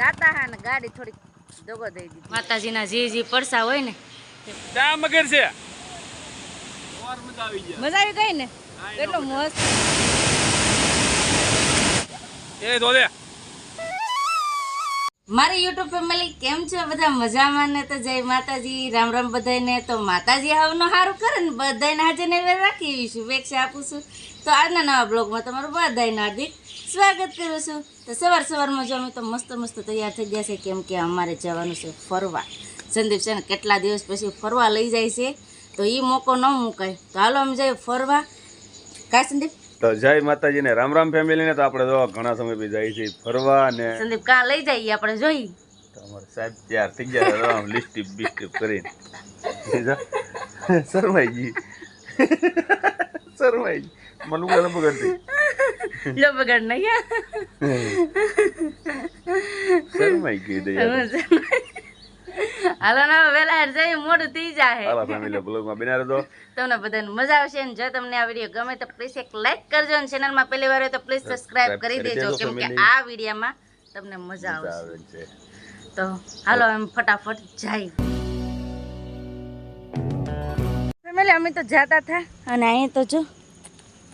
જાતા હા ને ગાડી થોડીક દગો દઈ દીધી. માતાજીના જે જે પડસા હોય ને. ત્યાં મગર છે? મજા આવી ગયા મજા આવી ગઈ ને કેટલો મસ્ત. એ ધોલે. મારી યુટ્યુબ ફેમિલી કેમ છો? બધા મજામાં ને તો જય માતાજી. રામ રામ બધાને તો માતાજી હવનું સારું કરે ને બધાને હાજર ને રાખી શુભેચ્છા આપું છું. તો આજના નવા બ્લોગમાં તમારું બધાને હાર્દિક સ્વાગત કરું છું. તો સવાર સવારમાં જો અમે તો મસ્ત મસ્ત તૈયાર થઈ ગયા છે કેમ કે અમારે જવાનું છે ફરવા. સંદીપ છે ને કેટલા દિવસ પછી ફરવા લઈ જાય છે તો એ મોકો ન મુકાય. તો હાલો અમે જઈએ ફરવા. કા સંદીપ? તો જય માતાજી ને રામ રામ ફેમિલી ને તો આપણે જો ઘણા સમય પછી જાય છે ફરવા ને સંદીપ કા લઈ જાય આપણે જોઈ? તો અમારે સાહેબ તૈયાર થઈ ગયા આમ લિસ્ટીપ બિસ્ટીપ કરીને. શરમાઈજી શરમાઈજી મને ઉગા ન પકડતી લો બગાડ નહીં શરમાઈ ગઈ દયા હાલો ના વેલા જઈ મોડું થઈ જાય હાલા ફેમિલી બ્લોગમાં બિના રહેતો તમને બધાને મજા આવશે અને જો તમને આ વીડિયો ગમે તો પ્લીઝ એક લાઈક કરજો અને ચેનલમાં પહેલી વાર હોય તો પ્લીઝ સબસ્ક્રાઇબ કરી દેજો કેમ કે. આ વિડીયોમાં તમને મજા આવશે. તો હાલો એમ ફટાફટ જાય. ફેમિલી અમે તો જાતા હતા અને અહીં તો જો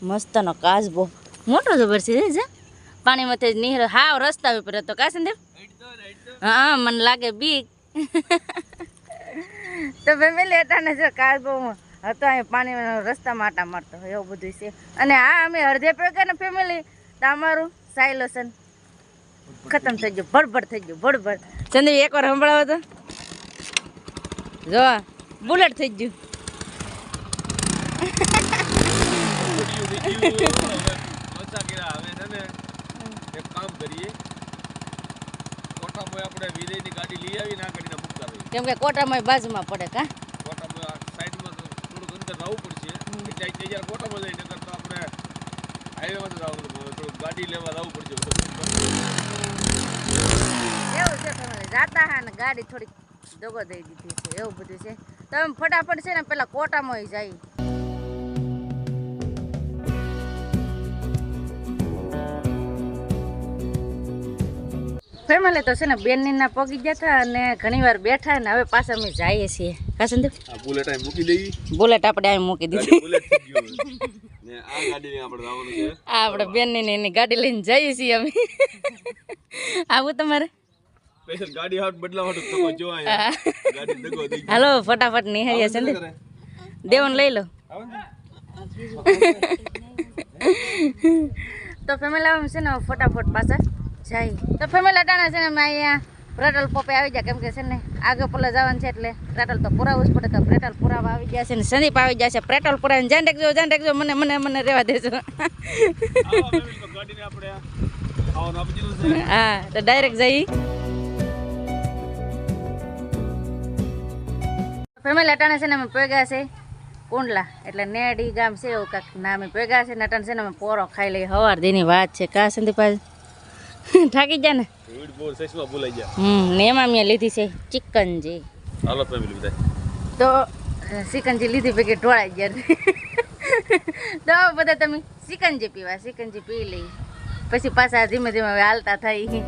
મસ્તનો કાચબો મોટો જબર છે. પાણી જ નીકળે હાવ રસ્તા ઉપર હતો. કા દેવ? હા મને લાગે બીક. તો ફેમિલી અટાણે જો કાચબો હતો અહીં પાણી રસ્તામાં આટા મારતો હોય એવું બધું છે. અને આ અમે અડધે પ્રકારને ને ફેમિલી તો અમારું સાયલોસન ખતમ થઈ ગયું ભડભડ થઈ ગયું ભડભડ. સંદીપ એકવાર સંભળાવો તો. જો બુલેટ થઈ ગયું ઓછા કર્યા હવે છે એક કામ કરીએ કોઠામાં આપણે વિજયની ગાડી લઈ આવી ના ગાડીને બુક કરી કેમ કે કોટામાં બાજુમાં પડે કા? કોટામાં સાઈડમાં થોડુંક જવું પડશે અહીં જગ્યા કોટામાં જઈને તો આપણે હાઈવેમાં થોડુંક ગાડી લેવા જવું પડશે એવું છે તમે જાતા હા ને ગાડી થોડીક દગો દઈ દીધી છે. એવું બધું છે. તમે ફટાફટ છે ને પેલા કોટામાં જાય ફેમિલી તો છે ને બેનની ના પગી ગયા હતા અને ઘણી વાર બેઠા ને હવે પાછા અમે જઈએ છીએ. કા સંદીપ બુલેટ અહીં મૂકી દેવી. બુલેટ આપણે અહીં મૂકી દીધી. આપણે જવાનું છે. આ આપણે બેનની ને એની ગાડી લઈને જઈએ છીએ અમે. આવું તમારે? ગાડી હાટ બદલા હાટ તો જો ગાડી દગો થઈ હાલો ફટાફટ નિહાળીએ સંદીપ દેવન લઈ લો. તો ફેમિલી આમ છે ને ફટાફટ પાછા. જાય. તો ફેમિલી અટાણા છે ને અમે અહીંયા પેટ્રોલ પંપે આવી જાય કેમ કે છે ને આગળ પેલા જવાનું છે એટલે પેટ્રોલ તો પુરાવવું જ પડે. તો પેટ્રોલ પુરાવા આવી ગયા છે ને સંદીપ આવી ગયા છે. પેટ્રોલ પુરાવીને જાન રાખજો જાન રાખજો મને મને મને રહેવા દેજો. હા તો ડાયરેક્ટ જઈ. ફેમિલી અટાણે છે ને અમે ભેગા છે કુંડલા. એટલે નેડી ગામ છે એવું કાંક નામે પૈગા છે ને અટાણે છે ને અમે પોરો ખાઈ લઈ હવાર દીની વાત છે. કા સંદીપ આજ થાકી ગયા ને? હમ ને એમાં મેં લીધી છે ચિકનજી હાલો ફેમિલી બધાય. તો સિકંજી લીધી ભેગી ઢોળાઈ ગયા. તો બધા તમે સિકંજી પીવા ચિકનજી પી લઈ. પછી પાછા ધીમે ધીમે હવે હાલતા થઈ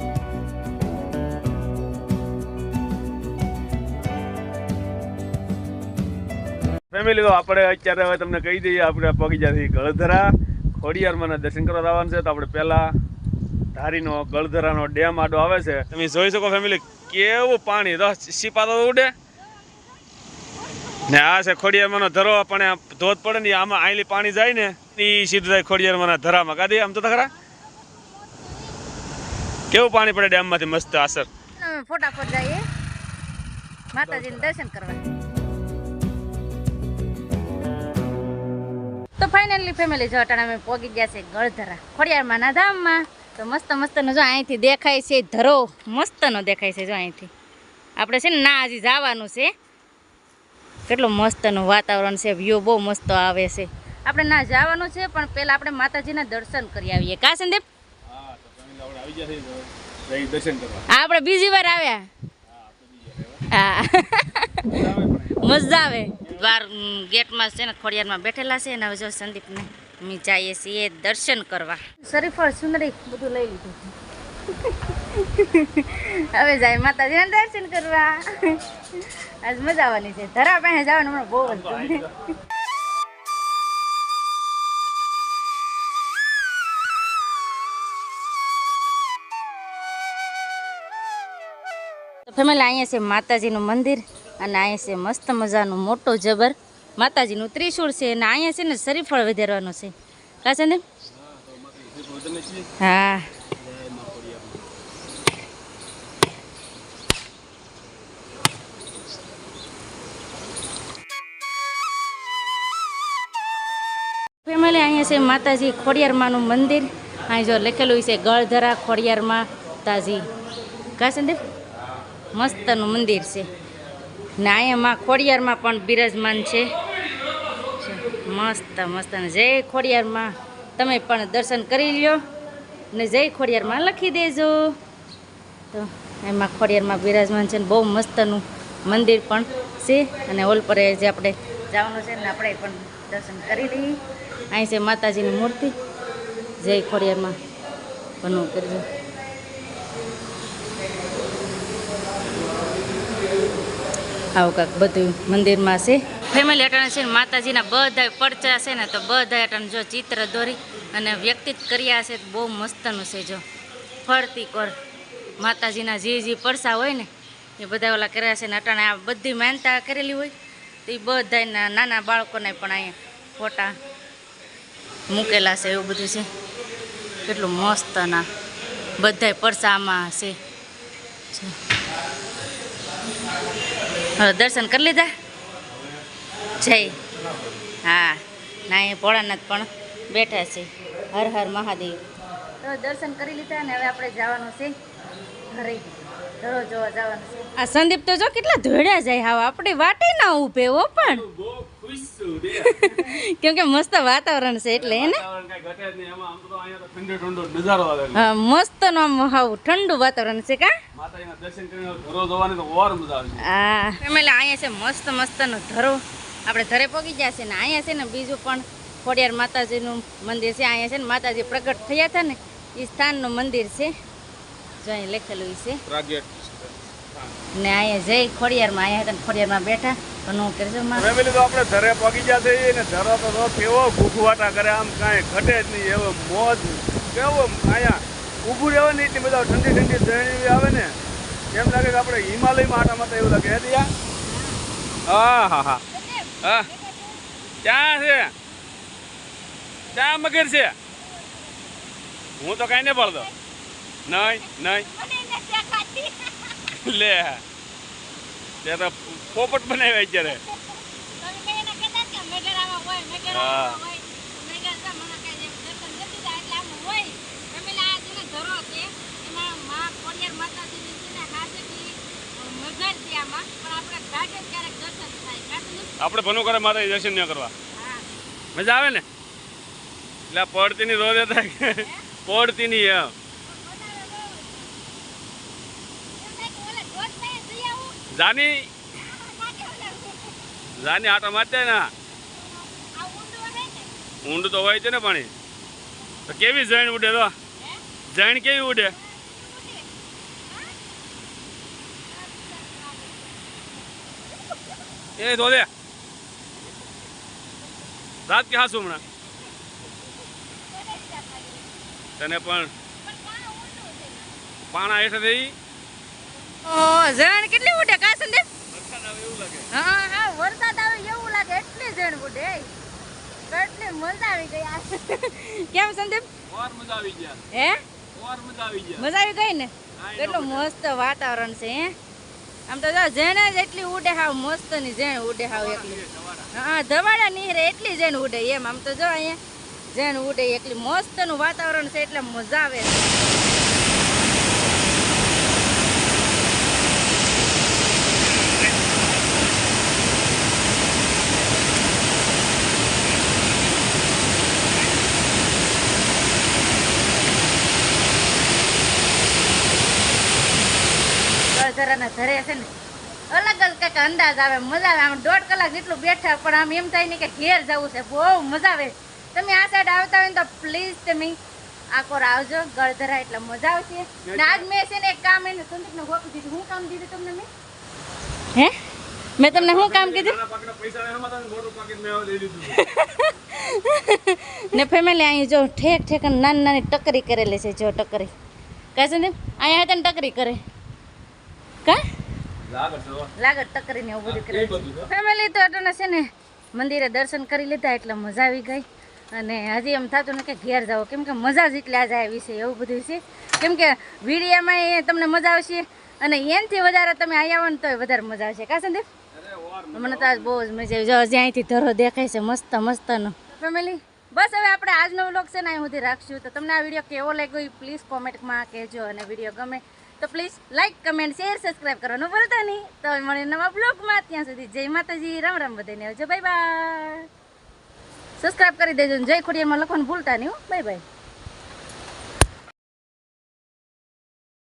ફેમિલી તો આપણે અત્યારે હવે તમને કહી દઈએ આપણે પગજાથી ગળધરા ખોડિયારમાંના દર્શન કરવા આવવાનું છે તો આપણે પહેલા ધારીનો ગળધરાનો ડેમ આડો આવે છે. તમે જોઈ શકો ફેમિલી કેવું પાણી તો સીપાતો ઉડે. ને આ છે ખોડિયારમાંનો ધરો, પણ ધોધ પડે ને આમાં આયલી પાણી જાય ને એ સીધું થાય ખોડિયારમાંના ધરામાં. કાઢી આમ તો ખરા? કેવું પાણી પડે ડેમમાંથી મસ્ત આસર? ફોટાફોટ જઈએ માતાજીને દર્શન કરવા. તો ફાઇનલી ફેમિલી જો અટાણા અમે પોગી ગયા છે ગળધરા. ખોડિયારમાંના ધામમાં. તો મસ્ત મસ્તનો જો અહીંથી દેખાય છે ધરો મસ્તનો દેખાય છે જો અહીંથી. આપણે છે ને ના હજી જવાનું છે. કેટલું મસ્તનું વાતાવરણ છે વ્યૂ બહુ મસ્ત આવે છે. આપણે ના જવાનું છે પણ પહેલાં આપણે માતાજીના દર્શન કરી આવીએ. કા સંદીપ? આપણે બીજી વાર આવ્યા. હા. મજા આવે દ્વાર ગેટમાં છે ને ખોડિયારમાં બેઠેલા છે ને હવે જો સંદીપને અમે જઈએ છીએ દર્શન કરવા. શરીફળ, સુંદરી, બધું લઈ લીધું. હવે જાય માતાજીના દર્શન કરવા. આજ મજા આવવાની છે. ધરા પાસે જવાનું હમણાં બહુ જ ફેમિલી અહીંયા છે માતાજીનું મંદિર અને અહીંયા છે મસ્ત મજાનું મોટો જબર. માતાજીનું ત્રિશૂળ છે અને અહીંયા છે ને શરીફળ વધારવાનું છે. કા છે ને હા. ફેમિલી, અહીંયા છે માતાજી ખોડિયારમાંનું મંદિર. અહીં જો લખેલું છે ગળધરા ખોડિયારમાં તાજી કા સંદીપ મસ્તનું મંદિર છે. ને અહીંયા માં ખોડિયારમાં પણ બિરાજમાન છે છે. મસ્ત મસ્ત. અને જય ખોડિયારમાં તમે પણ દર્શન કરી લ્યો. ને જય ખોડિયારમાં લખી દેજો. તો એમાં ખોડિયારમાં બિરાજમાન છે ને બહુ મસ્તનું મંદિર પણ છે. અને ઓલ પર જે આપણે જવાનું છે ને આપણે પણ દર્શન કરી લઈએ. અહીં છે માતાજીની મૂર્તિ. જય ખોડિયારમાં બનવું કરજો. આવું કાંક બધું મંદિરમાં છે. ફેમિલી અટાણે છે ને માતાજીના બધા પડચા છે ને તો બધા અટાણે જો ચિત્ર દોરી અને વ્યક્તિત કર્યા છે બહુ મસ્તનું છે જો. ફરતી કર. માતાજીના જે જે પડસા હોય ને, એ બધા ઓલા કર્યા છે ને અટાણે આ બધી માનતા કરેલી હોય, તો એ બધાના નાના બાળકોને પણ અહીંયા ફોટા મૂકેલા છે એવું બધું છે. કેટલું મસ્ત ના બધાય પડસામાં છે. દર્શન કરી લીધા? જય. હા ના એ ભોળાનાથ પણ બેઠા છે. હર હર મહાદેવ. તો દર્શન કરી લીધા ને હવે આપણે જવાનું છે ઘરે. આ સંદીપ તો જો કેટલા ધોળ્યા જાય હાવ આપણે વાટે ના ઉભે હો પણ. બહુ ખુશ છું રે. કેમ કે મસ્ત વાતાવરણ છે એટલે એને વાતાવરણ કાંઈ ઘટે જ નહીં. એમાં આમ તો અહીંયા તો ઠંડો ઠંડો નજારો આવે છે. હા મસ્ત નો હાવ ઠંડુ વાતાવરણ છે કા? માતાજીના દર્શન કરીને ઘરો જવાની તો ઓર મજા આવે છે હા અહીંયા છે મસ્ત મસ્તનો ધરો. આપણે ઘરે પગી ગયા છે ને અહીંયા છે ને બીજું પણ ખોડિયાર માતાજીનું મંદિર છે. અહીંયા છે ને માતાજી પ્રગટ થયા હતા ને એ સ્થાનનું મંદિર છે. જો અહીં લખેલું છે. ને અહીંયા જઈ ખોડિયારમાં અહીંયા હતા ને ખોડિયારમાં બેઠા. ઘણું કરજો ફેમિલી તો આપણે ઘરે પગી ગયા છે ને ધરો તો તો કેવો ઘૂઘવાટા કરે આમ કાંઈ ઘટે જ નહીં. એવો મોજ કેવો અહીંયા ઊભું રહેવા ને એટલી બધા ઠંડી ઠંડી દરણી આવે ને. એમ લાગે કે આપણે હિમાલયમાં આટા માતા એવું લાગે. હે દિયા? હા હા હા. હા. ક્યાં છે? ક્યાં મગર છે? હું તો કાંઈ નહીં પડતો નહીં નહીં. લે. તે તો પોપટ બનાવ્યા અત્યારે. હા. આપણે ભનું કરે માતા દર્શન ન કરવા. મજા આવે ને? એટલે પડતી ની રોજ હતા પડતી ની એમ. જાની જાની આટા મારતે ને ઊંડું તો હોય છે ને પાણી તો કેવી જૈન ઉડે તો? જૈન કેવી ઉડે? એ દે. રાત કે હાસું હમણાં? તને પણ? પાણા હેઠે થઈ જણ કેટલી ઉડે કા સંદીપ હા હા વરસાદ આવે એવું લાગે. એટલી જણ ઉડે કેટલી મજા આવી ગઈ કેમ સંદીપ? ઓર મજા આવી ગયા. હે? ઓર મજા આવી ગયા. મજા આવી ગઈ ને? કેટલું મસ્ત વાતાવરણ છે હે? આમ તો જેણે જ એટલી ઉડે હાવ મસ્તની જેણ ઉડે હાવ એકલી હા, ધવાડા નીહરે એટલી જેણ ઉડે એમ. આમ તો જો અહીંયા, જેણ ઉડે એકલી મસ્તનું વાતાવરણ છે, એટલે મજા આવે. છે ગળધરાના ધરે છે ને અલગ અલગ કંઈક અંદાજ આવે મજા આવે. આમ દોઢ કલાક જેટલું બેઠા પણ આમ એમ થાય ને કે ઘેર જવું છે. બહુ મજા આવે. તમે આ સાઈડ આવતા હોય ને તો પ્લીઝ તમે આકોર આવજો ગળધરા એટલે મજા આવશે. ને આજ મેં છે ને એક કામ એને સંદીપને ગોપી દીધું. હું કામ દીધું તમને મેં? હે? મેં તમને શું કામ કીધું? ને ફેમિલી અહીં જો ઠેક ઠેક નાની નાની ટકરી કરેલી છે જો ટકરી. કહે છે ને અહીંયા હતા ને ટકરી કરે. કા? લાગે છે ટકરી ને એવું બધું એ કરે બધું ફેમિલી તો અટને છે ને મંદિરે દર્શન કરી લીધા એટલે મજા આવી ગઈ. અને હજી એમ થતું ને કે ઘેર જાઓ. કેમ કે મજા જ એટલે આજે આવી છે એવું બધું છે. કેમ કે વિડીયામાં તમને મજા આવશે અને એનથી વધારે તમે અહીંયા આવો ને તોય વધારે મજા આવશે. કા સંદીપ? મને તો આજ બહુ જ મજા આવી. જો હજી અહીંથી ધરો દેખાય છે મસ્ત મસ્તનો. ફેમિલી બસ હવે આપણે આજનો વ્લોગ છે ને અહીં સુધી રાખશું. તો તમને આ વીડિયો કેવો લાગ્યો એ પ્લીઝ કોમેન્ટમાં કહેજો અને વીડિયો ગમે તો please like comment share subscribe કરવાનું ભૂલતા નહીં. તો મળે નવા બ્લોગમાં ત્યાં સુધી જય માતાજી. રામ રામ બધાને આવજો. બાય બાય સબસ્ક્રાઈબ કરી દેજો જય ખોડિયામાં લખવાનું ભૂલતા નહીં બાય બાય